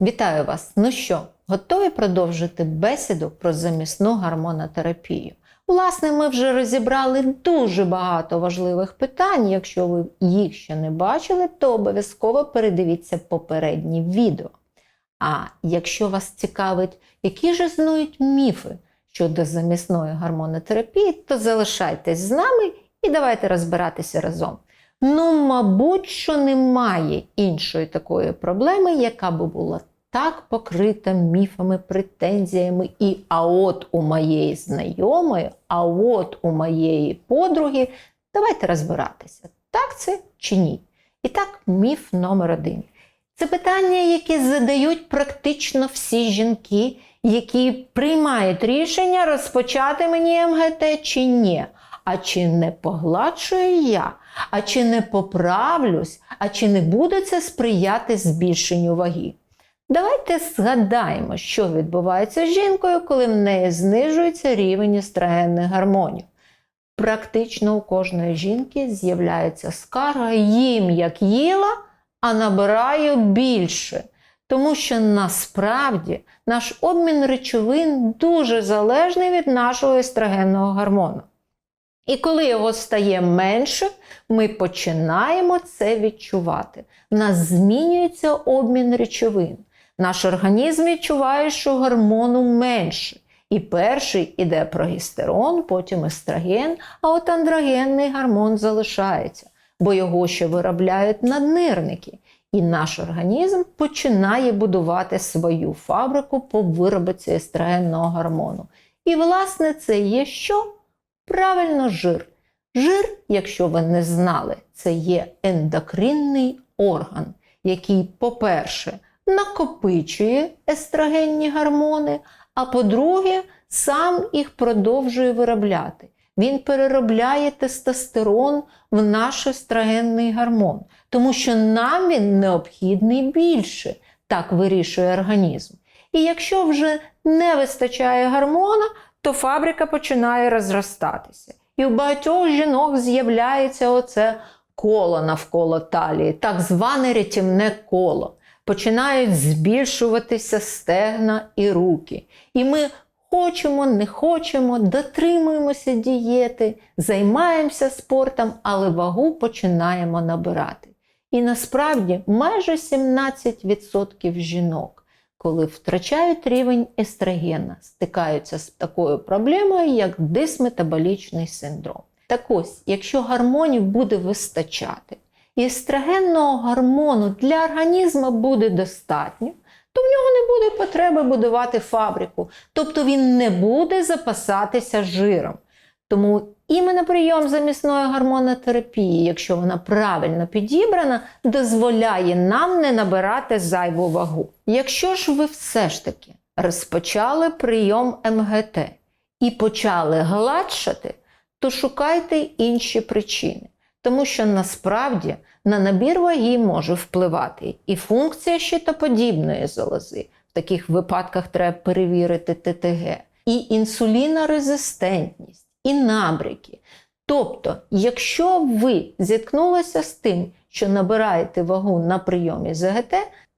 Вітаю вас! Ну що, готові продовжити бесіду про замісну гормонотерапію? Власне, ми вже розібрали дуже багато важливих питань. Якщо ви їх ще не бачили, то обов'язково передивіться попередні відео. А якщо вас цікавить, які ж існують міфи щодо замісної гормонотерапії, то залишайтесь з нами і давайте розбиратися разом. Ну, мабуть, що немає іншої такої проблеми, яка би була так покрита міфами, претензіями, і а от у моєї знайомої, а от у моєї подруги. Давайте розбиратися, так це чи ні. І так, міф номер один. Це питання, яке задають практично всі жінки, які приймають рішення розпочати мені МГТ чи ні. А чи не погладшую я, а чи не поправлюсь, а чи не буде це сприяти збільшенню ваги? Давайте згадаємо, що відбувається з жінкою, коли в неї знижується рівень естрогенних гормонів. Практично у кожної жінки з'являється скарга їм як їла, а набираю більше. Тому що насправді наш обмін речовин дуже залежний від нашого естрогенного гормону. І коли його стає менше, ми починаємо це відчувати. В нас змінюється обмін речовин. Наш організм відчуває, що гормону менше. І перший іде прогестерон, потім естроген, а от андрогенний гормон залишається, бо його ще виробляють наднирники. І наш організм починає будувати свою фабрику по виробці естрогенного гормону. І, власне, це є що? Правильно, жир. Жир, якщо ви не знали, це є ендокринний орган, який, по-перше, накопичує естрогенні гормони, а по-друге, сам їх продовжує виробляти. Він переробляє тестостерон в наш естрогенний гормон, тому що нам він необхідний більше, так вирішує організм. І якщо вже не вистачає гормона, то фабрика починає розростатися. І у багатьох жінок з'являється оце коло навколо талії, так зване рятівне коло. Починають збільшуватися стегна і руки. І ми хочемо, не хочемо, дотримуємося дієти, займаємося спортом, але вагу починаємо набирати. І насправді майже 17% жінок, коли втрачають рівень естрогена, стикаються з такою проблемою, як дисметаболічний синдром. Так ось, якщо гормонів буде вистачати, естрогенного гормону для організму буде достатньо, то в нього не буде потреби будувати фабрику, тобто він не буде запасатися жиром. Тому іменно прийом замісної гормонотерапії, якщо вона правильно підібрана, дозволяє нам не набирати зайву вагу. Якщо ж ви все ж таки розпочали прийом МГТ і почали гладшати, то шукайте інші причини. Тому що насправді на набір ваги може впливати і функція щитоподібної залози. В таких випадках треба перевірити ТТГ, і інсулінорезистентність, і набряки. Тобто, якщо ви зіткнулися з тим, що набираєте вагу на прийомі ЗГТ,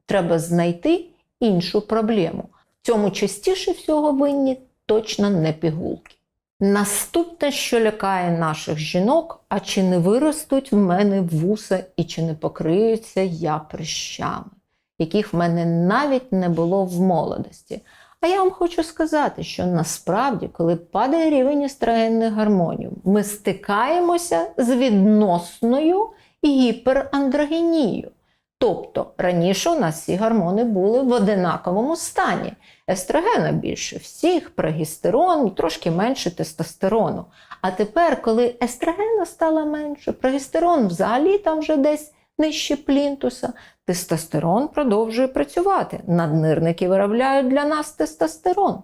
треба знайти іншу проблему. В цьому частіше всього винні точно не пігулки. Наступне, що лякає наших жінок, а чи не виростуть в мене вуса і чи не покриються я прищами, яких в мене навіть не було в молодості. А я вам хочу сказати, що насправді, коли падає рівень естрогенних гормонів, ми стикаємося з відносною гіперандрогенією. Тобто раніше у нас ці гормони були в одинаковому стані. Естрогена більше всіх, прогестерон, трошки менше тестостерону. А тепер, коли естрогена стала менше, прогестерон взагалі там вже десь нижче плінтуса, тестостерон продовжує працювати. Наднирники виробляють для нас тестостерон.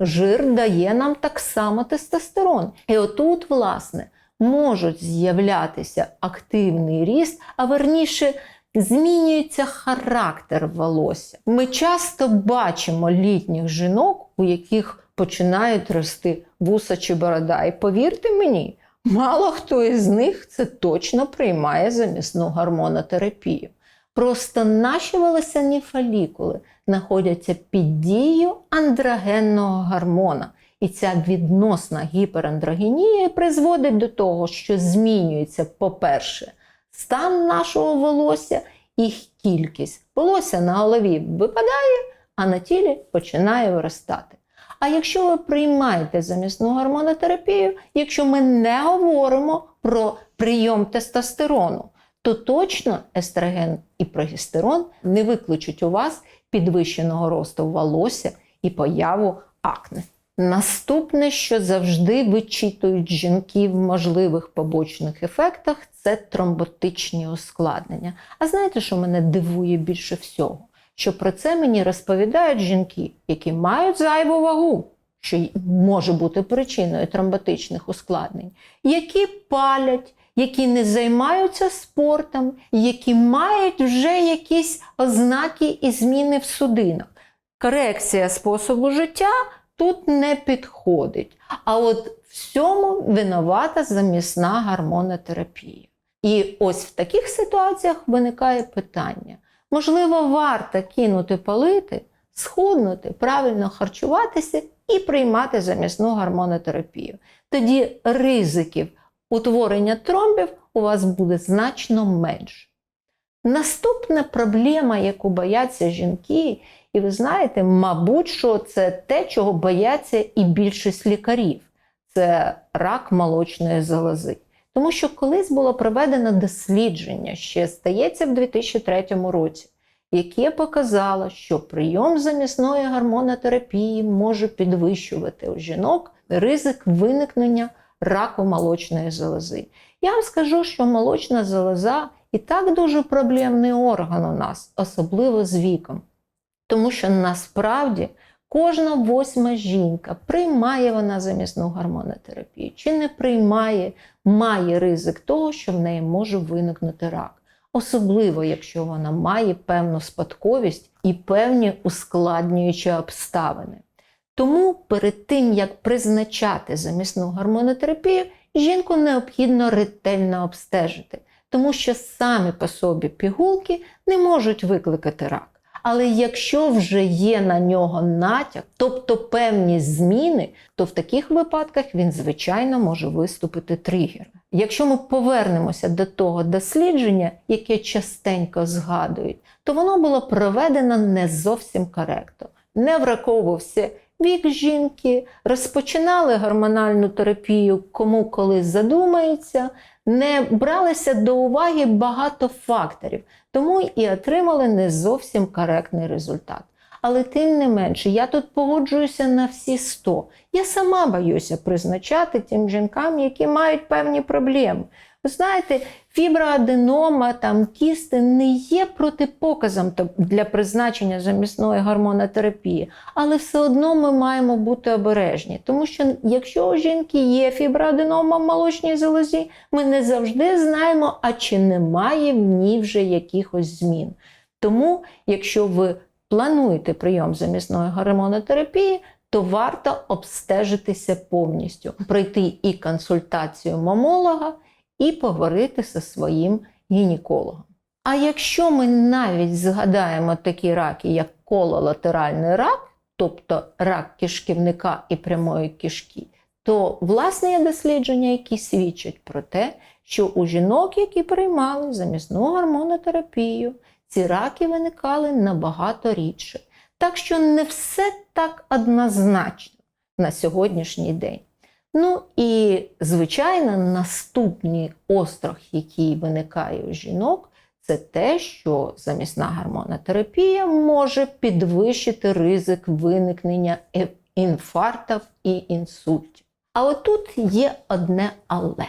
Жир дає нам так само тестостерон. І отут, власне, можуть з'являтися активний ріст, а верніше змінюється характер волосся. Ми часто бачимо літніх жінок, у яких починають рости вуса чи борода. І повірте мені, мало хто із них це точно приймає замісну гормонотерапію. Просто наші волосяні фолікули знаходяться під дією андрогенного гормона. І ця відносна гіперандрогенія призводить до того, що змінюється, по-перше, стан нашого волосся і кількість. Волосся на голові випадає, а на тілі починає виростати. А якщо ви приймаєте замісну гормонотерапію, якщо ми не говоримо про прийом тестостерону, то точно естроген і прогестерон не викличуть у вас підвищеного росту волосся і появу акне. Наступне, що завжди вичитують жінки в можливих побочних ефектах, це тромботичні ускладнення. А знаєте, що мене дивує більше всього? Що про це мені розповідають жінки, які мають зайву вагу, що може бути причиною тромботичних ускладнень, які палять, які не займаються спортом, які мають вже якісь ознаки і зміни в судинах. Корекція способу життя тут не підходить. А от всьому винувата замісна гормонотерапія. І ось в таких ситуаціях виникає питання: можливо, варто кинути палити, схуднути, правильно харчуватися і приймати замісну гормонотерапію. Тоді ризиків утворення тромбів у вас буде значно менше. Наступна проблема, яку бояться жінки, і ви знаєте, мабуть, що це те, чого бояться і більшість лікарів це рак молочної залози. Тому що колись було проведено дослідження, ще стається в 2003 році, яке показало, що прийом замісної гормонотерапії може підвищувати у жінок ризик виникнення раку молочної залози. Я вам скажу, що молочна залоза і так дуже проблемний орган у нас, особливо з віком. Тому що насправді кожна восьма жінка приймає вона замісну гормонотерапію чи не приймає, має ризик того, що в неї може виникнути рак. Особливо, якщо вона має певну спадковість і певні ускладнюючі обставини. Тому перед тим, як призначати замісну гормонотерапію, жінку необхідно ретельно обстежити, тому що самі по собі пігулки не можуть викликати рак. Але якщо вже є на нього натяк, тобто певні зміни, то в таких випадках він, звичайно, може виступити тригером. Якщо ми повернемося до того дослідження, яке частенько згадують, то воно було проведено не зовсім коректно. Не враховувався вік жінки, розпочинали гормональну терапію, кому коли задумається, не бралися до уваги багато факторів, тому і отримали не зовсім коректний результат. Але тим не менше, я тут погоджуюся на всі 100. Я сама боюся призначати тим жінкам, які мають певні проблеми. Ви знаєте, фіброаденома, там кісти не є протипоказом для призначення замісної гормонотерапії, але все одно ми маємо бути обережні, тому що якщо у жінки є фіброаденома в молочній залозі, ми не завжди знаємо, а чи немає в ній вже якихось змін. Тому, якщо ви плануєте прийом замісної гормонотерапії, то варто обстежитися повністю, пройти і консультацію мамолога, і поговорити зі своїм гінекологом. А якщо ми навіть згадаємо такі раки, як кололатеральний рак, тобто рак кишківника і прямої кишки, то власне є дослідження, які свідчать про те, що у жінок, які приймали замісну гормонотерапію, ці раки виникали набагато рідше. Так що не все так однозначно на сьогоднішній день. Ну і, звичайно, наступний острах, який виникає у жінок, це те, що замісна гормонотерапія може підвищити ризик виникнення інфарктів і інсультів. А отут є одне але.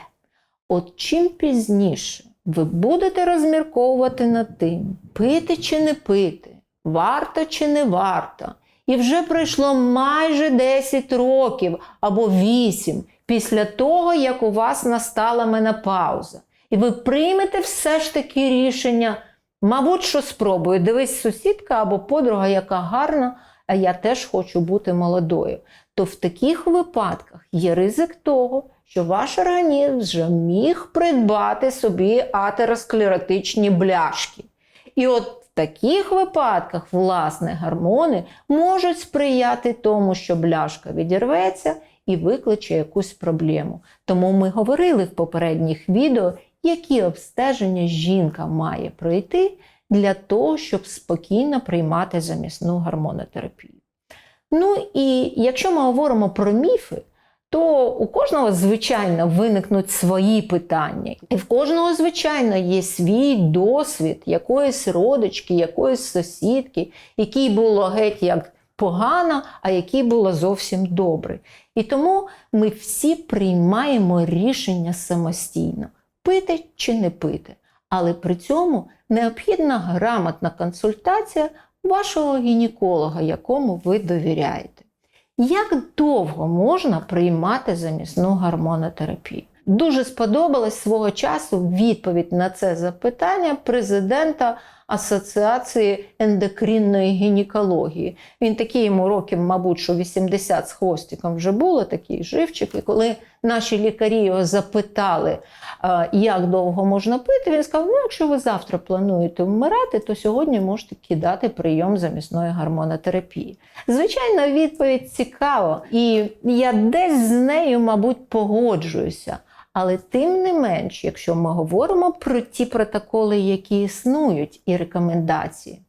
От чим пізніше ви будете розмірковувати над тим, пити чи не пити, варто чи не варто. І вже пройшло майже 10 років або 8 після того, як у вас настала менопауза. І ви приймете все ж таки рішення, мабуть, що спробую. Дивись, сусідка або подруга, яка гарна, а я теж хочу бути молодою. То в таких випадках є ризик того, що ваш організм вже міг придбати собі атеросклеротичні бляшки. І от в таких випадках власне гормони можуть сприяти тому, що бляшка відірветься і викличе якусь проблему. Тому ми говорили в попередніх відео, які обстеження жінка має пройти для того, щоб спокійно приймати замісну гормонотерапію. Ну і якщо ми говоримо про міфи, то у кожного, звичайно, виникнуть свої питання. І в кожного, звичайно, є свій досвід якоїсь родички, якоїсь сусідки, якій було геть як погано, а якій було зовсім добре. І тому ми всі приймаємо рішення самостійно пити чи не пити. Але при цьому необхідна грамотна консультація вашого гінеколога, якому ви довіряєте. Як довго можна приймати замісну гормонотерапію? Дуже сподобалась свого часу відповідь на це запитання президента Асоціації ендокринної гінекології. Він такий йому років, мабуть, що 80 з хвостиком вже було, такий живчик. І коли наші лікарі його запитали, е, як довго можна пити, він сказав: ну, якщо ви завтра плануєте вмирати, то сьогодні можете кидати прийом замісної гормонотерапії. Звичайно, відповідь цікава, і я десь з нею, мабуть, погоджуюся. Але тим не менш, якщо ми говоримо про ті протоколи, які існують, і рекомендації,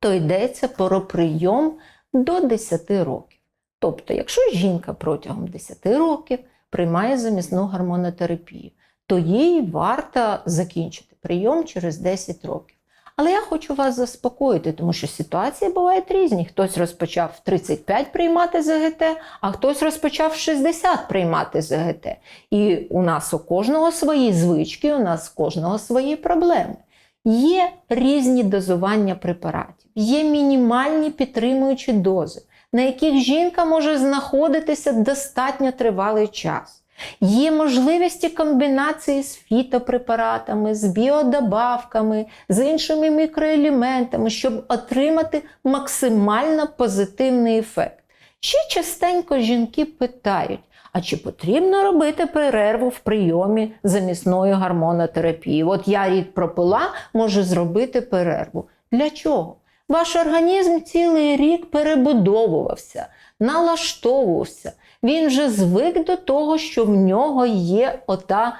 то йдеться про прийом до 10 років. Тобто, якщо жінка протягом 10 років приймає замісну гормонотерапію, то їй варто закінчити прийом через 10 років. Але я хочу вас заспокоїти, тому що ситуації бувають різні. Хтось розпочав в 35 приймати ЗГТ, а хтось розпочав в 60 приймати ЗГТ. І у нас у кожного свої звички, у нас у кожного свої проблеми. Є різні дозування препаратів, є мінімальні підтримуючі дози, на яких жінка може знаходитися достатньо тривалий час. Є можливості комбінації з фітопрепаратами, з біодобавками, з іншими мікроелементами, щоб отримати максимально позитивний ефект. Ще частенько жінки питають, а чи потрібно робити перерву в прийомі замісної гормонотерапії? От я рік пропила, можу зробити перерву. Для чого? Ваш організм цілий рік перебудовувався, налаштовувався. Він вже звик до того, що в нього є ота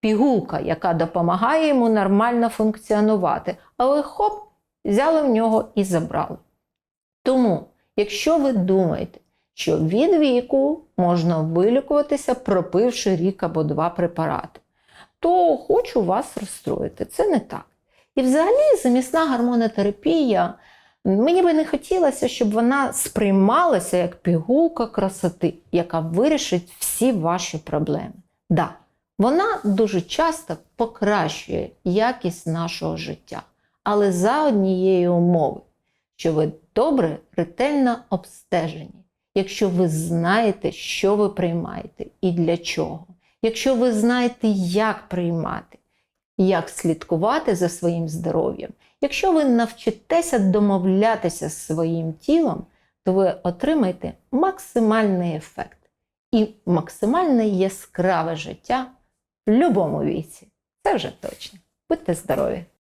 пігулка, яка допомагає йому нормально функціонувати. Але хоп, взяли в нього і забрали. Тому, якщо ви думаєте, що від віку можна вилікуватися, пропивши рік або два препарати, то хочу вас розстроїти. Це не так. І взагалі замісна гормонотерапія. Мені би не хотілося, щоб вона сприймалася як пігулка красоти, яка вирішить всі ваші проблеми. Да, вона дуже часто покращує якість нашого життя, але за однієї умови, що ви добре, ретельно обстежені, якщо ви знаєте, що ви приймаєте і для чого, якщо ви знаєте, як приймати, як слідкувати за своїм здоров'ям. Якщо ви навчитеся домовлятися з своїм тілом, то ви отримаєте максимальний ефект і максимальне яскраве життя в будь-якому віці. Це вже точно. Будьте здорові!